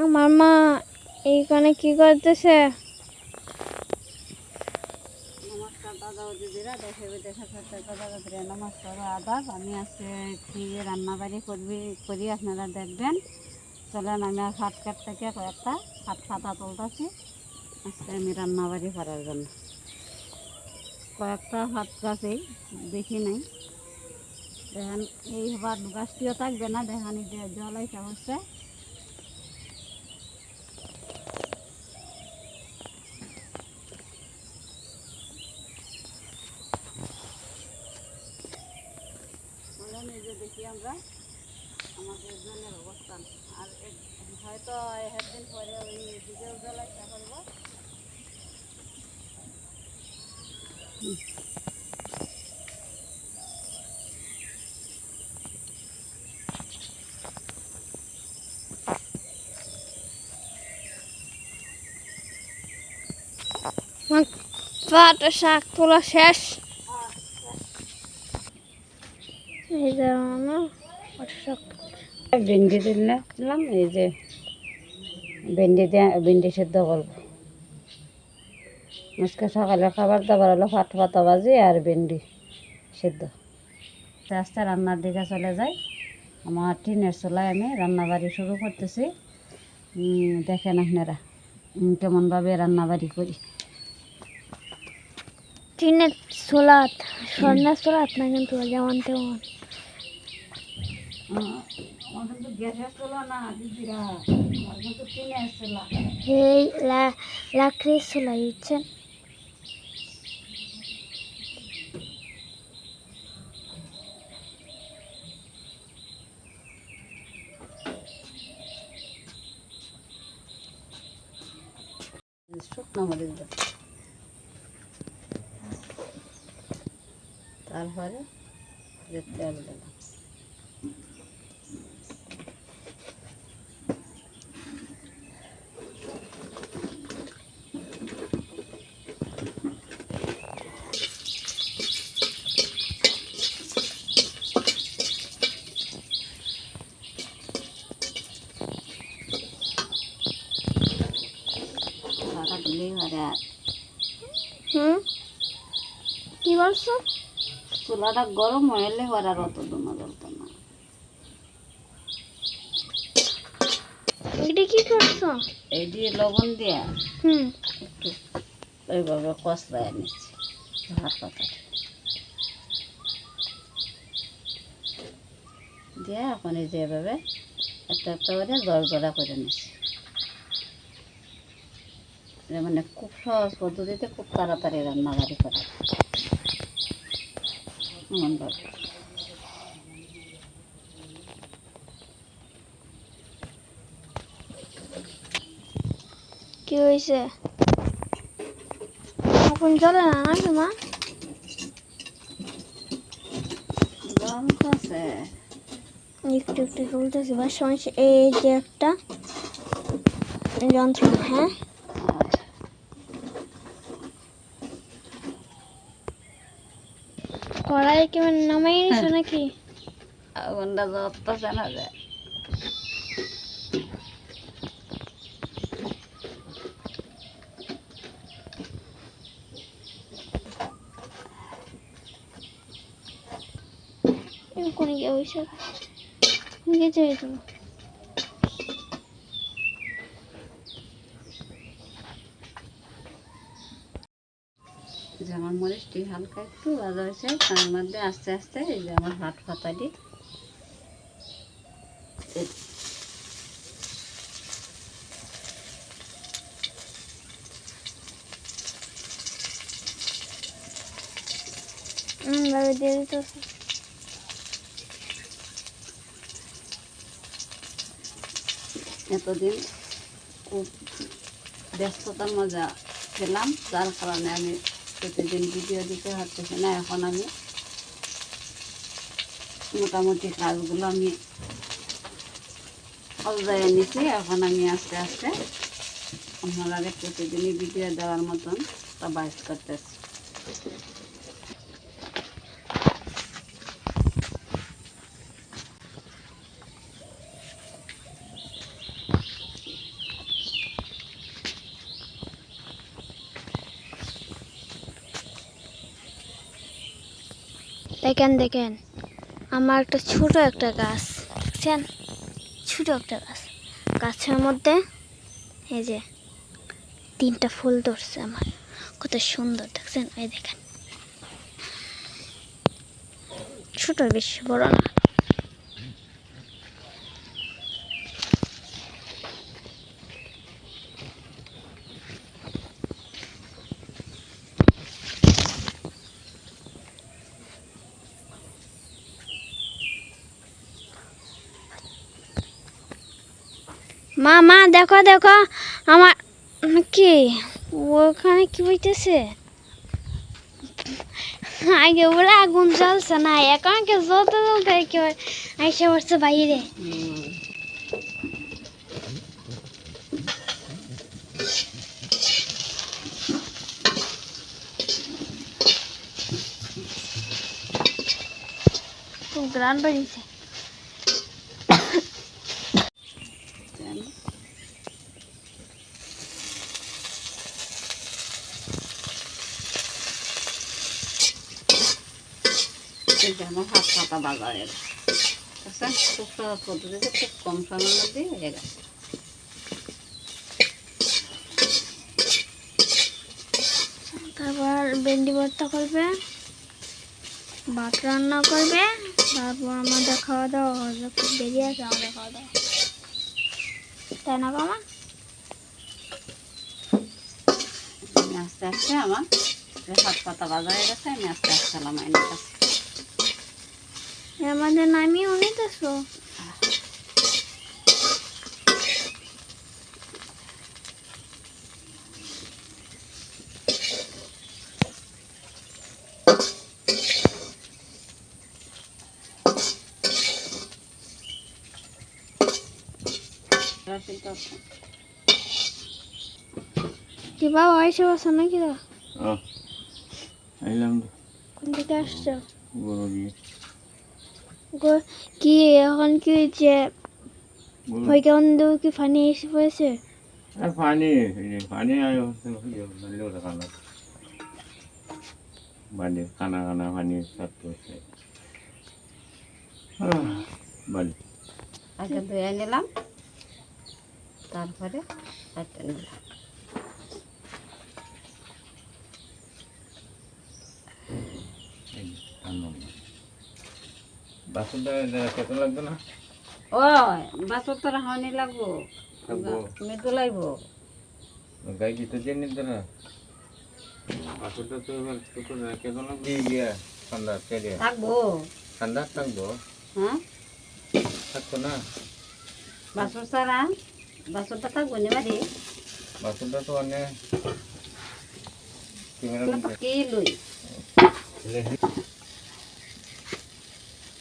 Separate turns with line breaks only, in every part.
আমার মা এইখানে কি করতেছে?
নমস্কার আমি আজকে করবি, করি, আপনারা দেখবেন। চলেন, আমি আর হাত থেকে কয়েকটা হাত আজকে আমি করার জন্য। কয়েকটা হাত বেশি নাই। দেখেন, এই হবার গাছটিও থাকবে না, দেখেন জল আইসা হচ্ছে চলেন এই যে দেখি আমরা আমাদের জলের অবস্থান আর এক- হয়তো একদিন পরে ওই ডিজেল জ্বালাই করব
আমার পাটা শাক তোলা শেষ। এই যে
ভেন্ডি দিলাম, এই যে ভেন্ডি দিয়ে, ভেন্ডি সেদ্ধ করব। আজকে সকালে খাবার দাবার হলো ফাট পাতা ভাজি আর ভেন্ডি সেদ্ধ। আস্তে রান্নার দিকে চলে যাই। আমার টিনের চুলায় আমি রান্নাবাড়ি শুরু করতেছি। দেখেন আপনারা কেমনভাবে রান্নাবাড়ি করি।
টিনের সোলাত স্বর্ণের সোলাত না কিন্তু যেমন তেমন।
আমাদের তো গ্যাসের চুলা না দিদিরা আমাদের তো টিনের চুলা
এই লা- লাকড়ির সোলা দিচ্ছেন
মরিচ তারপরে তেল দিলাম সারা দিলেই হয় আর
হুম কি বলছো?
চুলাটা গরম হইলে হয় আর অত দমা জ্বলতো না।
এটা কি করছ?
এই দিয়ে লবণ দিয়ে
হুম।
একটু ওইভাবে কষলায় নিচ্ছি হাত পাতা। দিয়ে এখন এই যে এভাবে একটা একটা করে জল জলা করে নিচ্ছি। মানে খুব সহজ পদ্ধতিতে খুব তাড়াতাড়ি রান্না রান্নাবাড়ি করা এমনভাবে
কি হয়েছে? এখন চলে না নাকি মা? একটু একটু চলতেছে বা সমস্যা এই যে একটা যন্ত্র হ্যাঁ? কড়াই কি মানে নামাই নিছো নাকি?
আগুনটা যত জানা যায়
কোনে গিয়ে হয়েছে গেছে তো
যে আমার মরিচটি হালকা একটু ভাজা হয়েছে তার মধ্যে আস্তে আস্তে এই যে আমার হাট পাতাটি
ভাবে দিয়ে দিত
এতদিন খুব ব্যস্ততার মজা খেলাম যার কারণে আমি প্রতিদিন ভিডিও দিতে হচ্ছে না, এখন আমি মোটামুটি কাজগুলো আমি অবজায় নিছি এখন আমি আস্তে আস্তে আপনারা প্রতিদিনই ভিডিও দেওয়ার মতন তা বাইস করতেছি।
দেখেন দেখেন, আমার একটা ছোট একটা গাছ। দেখছেন? ছোট একটা গাছ। গাছের মধ্যে এই যে তিনটা ফুল ধরছে আমার। কত সুন্দর, দেখছেন? এই দেখেন। ছোট বেশি, বড় না। মা মা, দেখো দেখো, আমার, কি, ওখানে কি হইতেছে আগে বলে আগুন জ্বলছে না, এখন কে জ্বলতে জ্বলতে কি আইসা পড়ছে বাইরে। গ্রান বাড়িছে
এটা আমার পাতা বাজারের। আচ্ছা খুব সহজ পদ্ধতিতে খুব কম সময়ের মধ্যে হয়ে গেছে।
তারপর ভেন্ডি ভর্তা করবে ভাত রান্না করবে তারপর আমাদের খাওয়া দাওয়া হবে খুব দেরি আছে আমাদের খাওয়া দাওয়া তাই না বাবা?
আস্তে আস্তে আমার হাত পাতা বাজা হয়ে গেছে আমি আস্তে আস্তে আইনের কাছে।
আমাদের নামিয়ে উনিতেছো
এবার কিন্তু আছে।
কি বাবা এসে বসো নাকি
আইলাম
কোন থেকে আসছো?
গরু দিয়ে
কি এখন কি হয়েছে? ওই কেমন দেবো? কি ফানি এসে পড়েছে?
ভালো খানা বাড়ি খানা খানা পানি সব করছে বাড়ি
আগে ধুয়ে নিলাম তারপরে কাটতে নিলাম।
বাসনটা কত লাগবে না?
ও বাসর তো রাহনি লাগবো। তুমি
গাই দিতে দিয়ে নিতে না? বাসনটা তো এবার কত কত লাগবে গিয়া ঠান্ডা কেড়ে
থাকব।
ঠান্ডা থাকব?
হ্যাঁ?
না?
বাসর সারা বাসরটা থাকব নি বাড়ি?
বাসনটা তো অনেক
কি লই?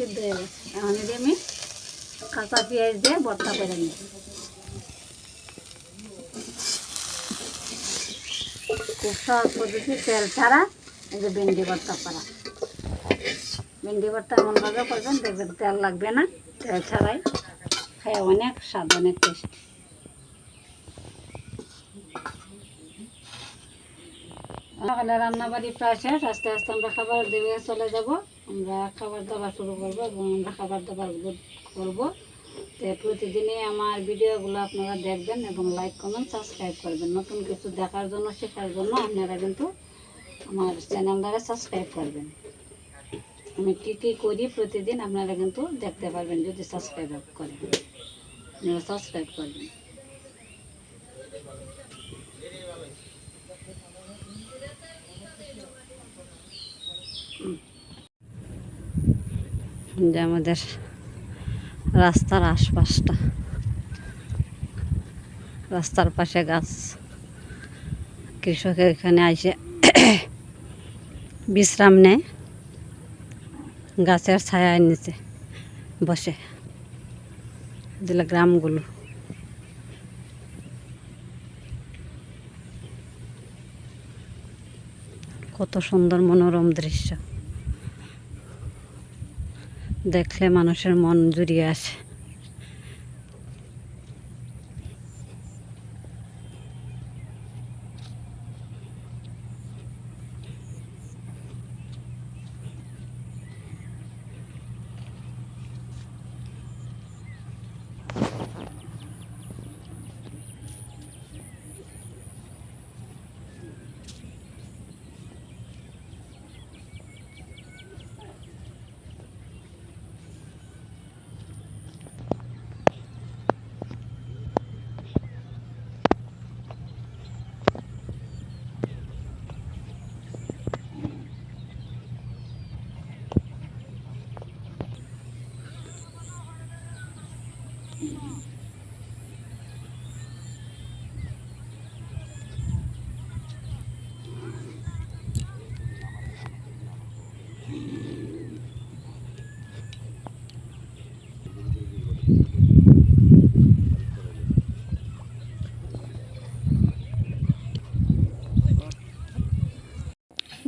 সিদ্ধ হয়ে গেছে। এখন এটি আমি কাঁচা পেঁয়াজ দিয়ে ভর্তা করে নিই খুব সহজ পদ্ধতি, তেল ছাড়া এই যে ভেন্ডি ভর্তা করা। ভেন্ডি ভর্তা এমনভাবে করবেন দেখবেন তেল লাগবে না, তেল ছাড়াই খাই অনেক, স্বাদ অনেক টেস্ট। সকালে রান্নাবাড়ি প্রায় শেষ। আস্তে আস্তে আমরা খাবার দেবে চলে যাব। আমরা খাবার দাবার শুরু করব এবং আমরা খাবার দাবারগুলো করব। তো প্রতিদিনই আমার ভিডিওগুলো আপনারা দেখবেন এবং লাইক কমেন্ট সাবস্ক্রাইব করবেন। নতুন কিছু দেখার জন্য, শেখার জন্য আপনারা কিন্তু আমার চ্যানেলটাকে সাবস্ক্রাইব করবেন। আমি কী কী করি প্রতিদিন আপনারা কিন্তু দেখতে পারবেন যদি সাবস্ক্রাইব করেন। আপনারা সাবস্ক্রাইব করবেন। যে আমাদের রাস্তার আশপাশটা। রাস্তার পাশে গাছ। কৃষকের এখানে আইসে বিশ্রাম নেয়। গাছের ছায়ার নিচে বসে। দিলে গ্রামগুলো। কত সুন্দর মনোরম দৃশ্য। দেখলে মানুষের মন জুড়িয়ে আসে।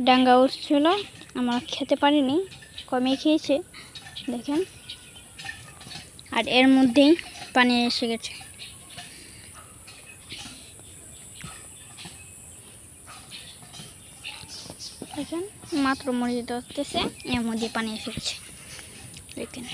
ডাঙ্গা উঠছিল আমরা খেতে পারিনি কমে খেয়েছে, দেখেন। আর এর মধ্যেই পানি এসে গেছে। দেখেন, মাত্র মরিচ ধরতেছে, এর মধ্যে পানি এসে গেছে। দেখেন।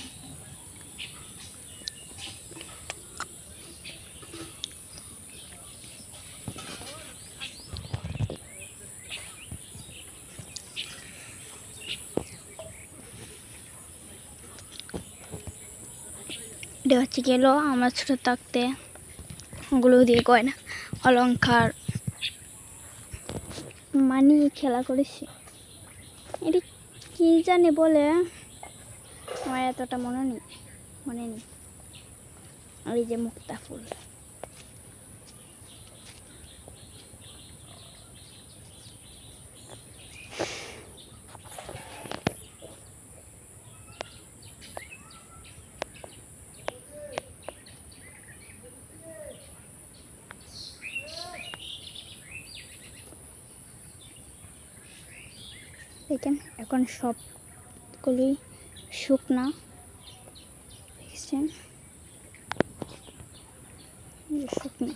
এটা হচ্ছে গেল আমরা ছোটো থাকতে ওগুলো দিয়ে গয়না অলঙ্কার মানি খেলা করেছি। এটি কি জানে বলে? আমার এতটা মনে নেই। মনে নেই। ওই যে মুক্তা ফুল দেখেন, এখন সবগুলোই শুকনা। দেখছেন? শুকনা।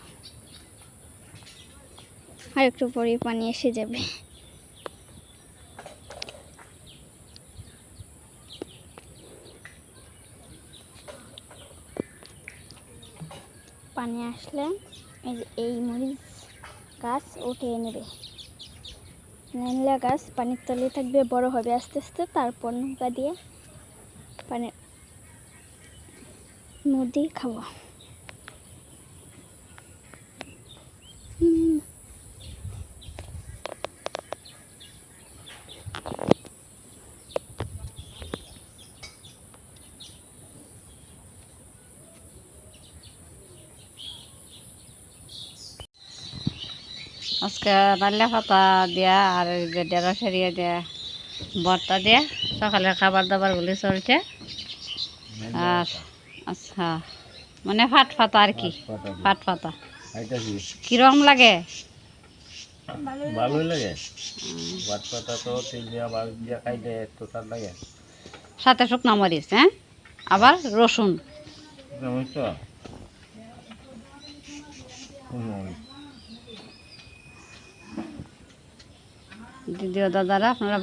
আর একটু পরেই পানি এসে যাবে। পানি আসলে এই মরিচ গাছ উঠিয়ে নেবে। নীলা গাছ, পানির তলে থাকবে, বড় হবে আস্তে আস্তে, তারপর নৌকা দিয়ে পানির নদী খাব হুম।
আজকে নাল্লা পাতা দিয়া আর যে ডেরা সেরিয়ে দিয়া ভর্তা দিয়া সকালের খাবার দাবারগুলি চলছে। আর আচ্ছা মানে ফাট ফাতা আর কি ফাট ফাতা। কিরম লাগে?
ভালোই লাগে। ভাত পাতা তো তেল দিয়া বাস দিয়া খাইলে একটু তার লাগে।
সাথে শুকনা মরিচ হ্যাঁ? আবার রসুন।
তো?
দিদিও দাদারা, আপনারা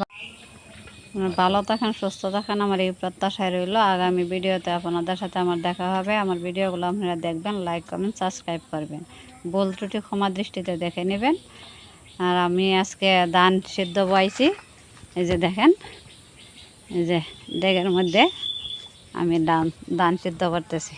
ভালো থাকেন, সুস্থ থাকেন, আমার এই প্রত্যাশায় রইল। আগামী ভিডিওতে আপনাদের সাথে আমার দেখা হবে। আমার ভিডিওগুলো আপনারা দেখবেন লাইক কমেন্ট সাবস্ক্রাইব করবেন। ভুল ত্রুটি ক্ষমা দৃষ্টিতে দেখে নেবেন। আর আমি আজকে দান সিদ্ধ বয়েছি এই যে দেখেন, এই যে ডেগের মধ্যে আমি দান দান সিদ্ধ করতেছি।